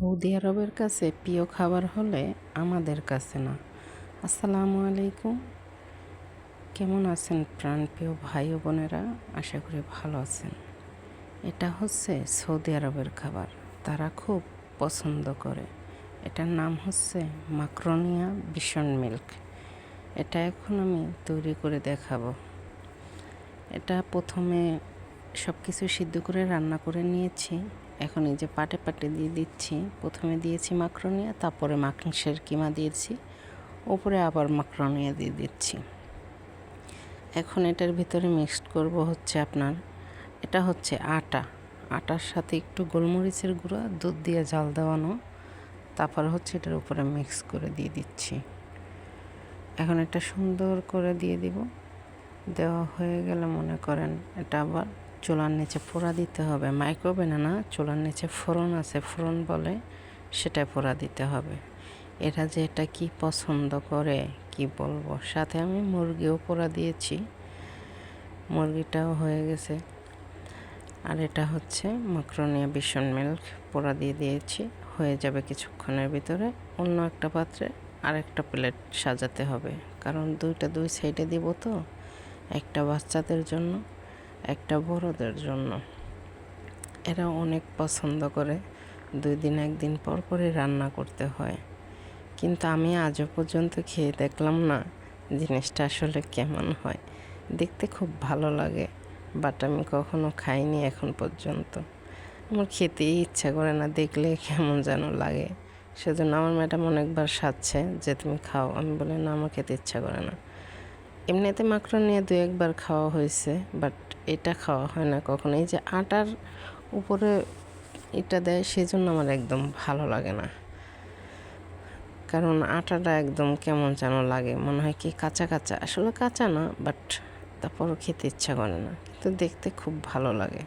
Saudi আরবের কাছে প্রিয় খাবার হলে আমাদের কাছে না। আসসালামু আলাইকুম। কেমন আছেন প্রাণপ্রিয় ভাই ও বোনেরা? আশা করি ভালো আছেন। এটা হচ্ছে সৌদি আরবের খাবার। তারা খুব পছন্দ করে। এটার নাম হচ্ছে মাক্রোনিয়া বিশন মিল্ক। এটা এখন আমি তৈরি করে দেখাবো। এটা প্রথমে সব কিছু সিদ্ধ করে রান্না করে নিয়েছি। এখন এই যে পাটে পাটে দিয়ে দিচ্ছি। প্রথমে দিয়েছি মাকরনিয়া তারপরে মাংসের কিমা দিয়েছি। ওপরে আবার মাকরনিয়া দিয়ে দিচ্ছি। এখন এটার ভিতরে মিক্সড করব হচ্ছে আপনার, এটা হচ্ছে আটা। আটার সাথে একটু গোলমরিচের গুঁড়া, দুধ দিয়ে জাল দেওয়ানো। তারপর হচ্ছে এটার উপরে মিক্স করে দিয়ে দিচ্ছি। এখন এটা সুন্দর করে দিয়ে দিব। দেওয়া হয়ে গেলে মনে করেন এটা আবার চুলার নিচে ফোড়া দিতে হবে। মাইক্রোওভেনে না, চুলার নিচে ফোড়ন আছে। ফোড়ন বলে সেটা ফোড়া দিতে হবে। এরা যে এটা কি পছন্দ করে, কি বলব? সাথে আমি মুরগিও পোড়া দিয়েছি। মুরগিটাও হয়ে গেছে। আর এটা হচ্ছে মাকরনিয়া বিশন মিল্ক পোড়া দিয়ে দিয়েছি। হয়ে যাবে কিছুক্ষণের ভিতরে। অন্য একটা পাত্রে আরেকটা প্লেট সাজাতে হবে। কারণ দুইটা দুই সাইডে দিব তো, একটা বাচ্চাদের জন্য। একটা বড়দের জন্য। এরা অনেক পছন্দ করে। দুই দিন একদিন পর পরে রান্না করতে হয়। কিন্তু আমি আজও পর্যন্ত খেয়ে দেখলাম না জিনিসটা আসলে কেমন হয়। দেখতে খুব ভালো লাগে বাট আমি কখনো খাইনি এখন পর্যন্ত। আমার খেতেই ইচ্ছা করে না দেখলে কেমন যেন লাগে। সেজন্য আমার ম্যাডাম অনেকবার সাজছে যে, তুমি খাও। আমি বলি, না, আমার খেতে ইচ্ছা করে না। এমনিতে মাকড় নিয়ে দু একবার খাওয়া হয়েছে বাট এটা খাওয়া হয় না কখনো এই যে আটার উপরে এটা দেয় সেজন্য আমার একদম ভালো লাগে না। কারণ আটাটা একদম কেমন যেন লাগে, মনে হয় কি কাঁচা কাঁচা। আসলে কাঁচা না বাট তারপরও খেতে ইচ্ছা করে না। কিন্তু দেখতে খুব ভালো লাগে।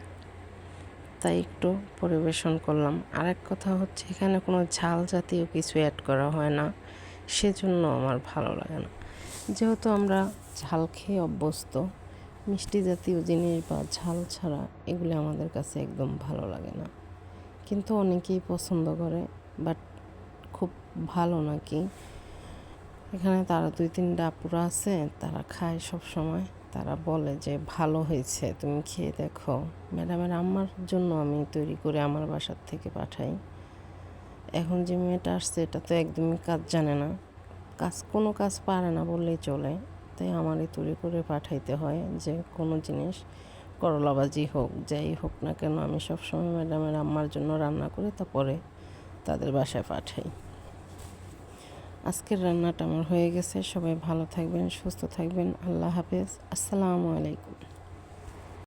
তাই একটু পরিবেশন করলাম। আরেক কথা হচ্ছে এখানে কোনো ঝাল জাতীয় কিছু অ্যাড করা হয় না, সেজন্য আমার ভালো লাগে না। যেহেতু আমরা ঝাল খেয়ে অভ্যস্ত মিষ্টি জাতীয় জিনিস বা ঝাল ছাড়া এগুলি আমাদের কাছে একদম ভালো লাগে না। কিন্তু অনেকেই পছন্দ করে বাট খুব ভালো নাকি? এখানে তারা দুই তিনটা আপুরা আছে, তারা খায় সব সময় তারা বলে যে, ভালো হয়েছে, তুমি খেয়ে দেখো। ম্যাডামের আমার জন্য আমি তৈরি করে আমার বাসার থেকে পাঠাই। এখন যে মেয়েটা আসছে, এটা তো একদমই কাজ জানে না। কাজ কোনো কাজ পারে না বললেই চলে। তাই আমারই তৈরি করে পাঠাইতে হয় যে কোনো জিনিস, করলাবাজি হোক, যাই হোক না কেন, আমি সবসময় ম্যাডামের আম্মার জন্য রান্না করে, তারপরে তাদের বাসায় পাঠাই। আজকের রান্নাটা আমার হয়ে গেছে। সবাই ভালো থাকবেন, সুস্থ থাকবেন। আল্লাহ হাফেজ। আসসালামু আলাইকুম।